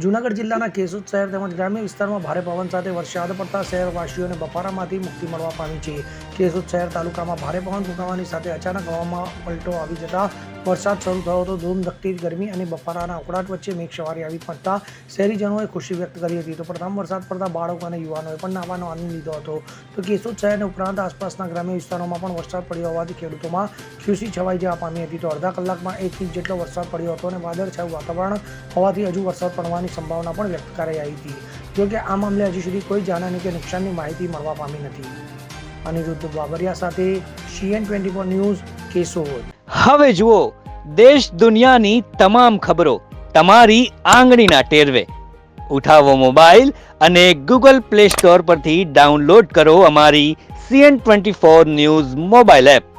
જૂનાગઢ જિલ્લાના કેશોદ શહેર તેમજ ગ્રામ્ય વિસ્તારમાં ભારે પવન સાથે વરસાદ પડતા શહેરવાસીઓને બફારામાંથી મુક્તિ મળવા પામી છે. કેશોદ શહેર તાલુકામાં ભારે પવન ફૂંકાવાની સાથે અચાનક હવામાં પલટો આવી જતા વરસાદ શરૂ થયો હતો. ધૂમધકતી ગરમી અને બફારાના ઉકળાટ વચ્ચે મેઘ સવારી આવી પડતા શહેરીજનોએ ખુશી વ્યક્ત કરી હતી. તો પ્રથમ વરસાદ પડતા બાળકો અને યુવાનોએ પણ નાવાનો આનંદ લીધો હતો. તો કેશોદ શહેરને ઉપરાંત આસપાસના ગ્રામ્ય વિસ્તારોમાં પણ વરસાદ પડ્યો હોવાથી ખેડૂતોમાં ખુશી છવાઈ જવા પામી હતી. તો અડધા કલાકમાં એક ઇંચ જેટલો વરસાદ પડ્યો હતો અને વાદળછાયું વાતાવરણ હોવાથી હજુ વરસાદ પડવાની સંભાવના પણ વ્યક્ત કરાઈ આવી હતી. જોકે આ મામલે હજી સુધી કોઈ જાનહાની કે નુકસાનની માહિતી મળવા પામી નથી. અનિરુદ્ધ બાબરિયા સાથે CN twenty four news, Keshod. હવે જુઓ, દેશ દુનિયાની તમામ ખબરો તમારી આંગળીના ટેરવે. ઉઠાવો મોબાઈલ અને ગૂગલ પ્લે સ્ટોર પરથી ડાઉનલોડ કરો અમારી CN twenty four news mobile app.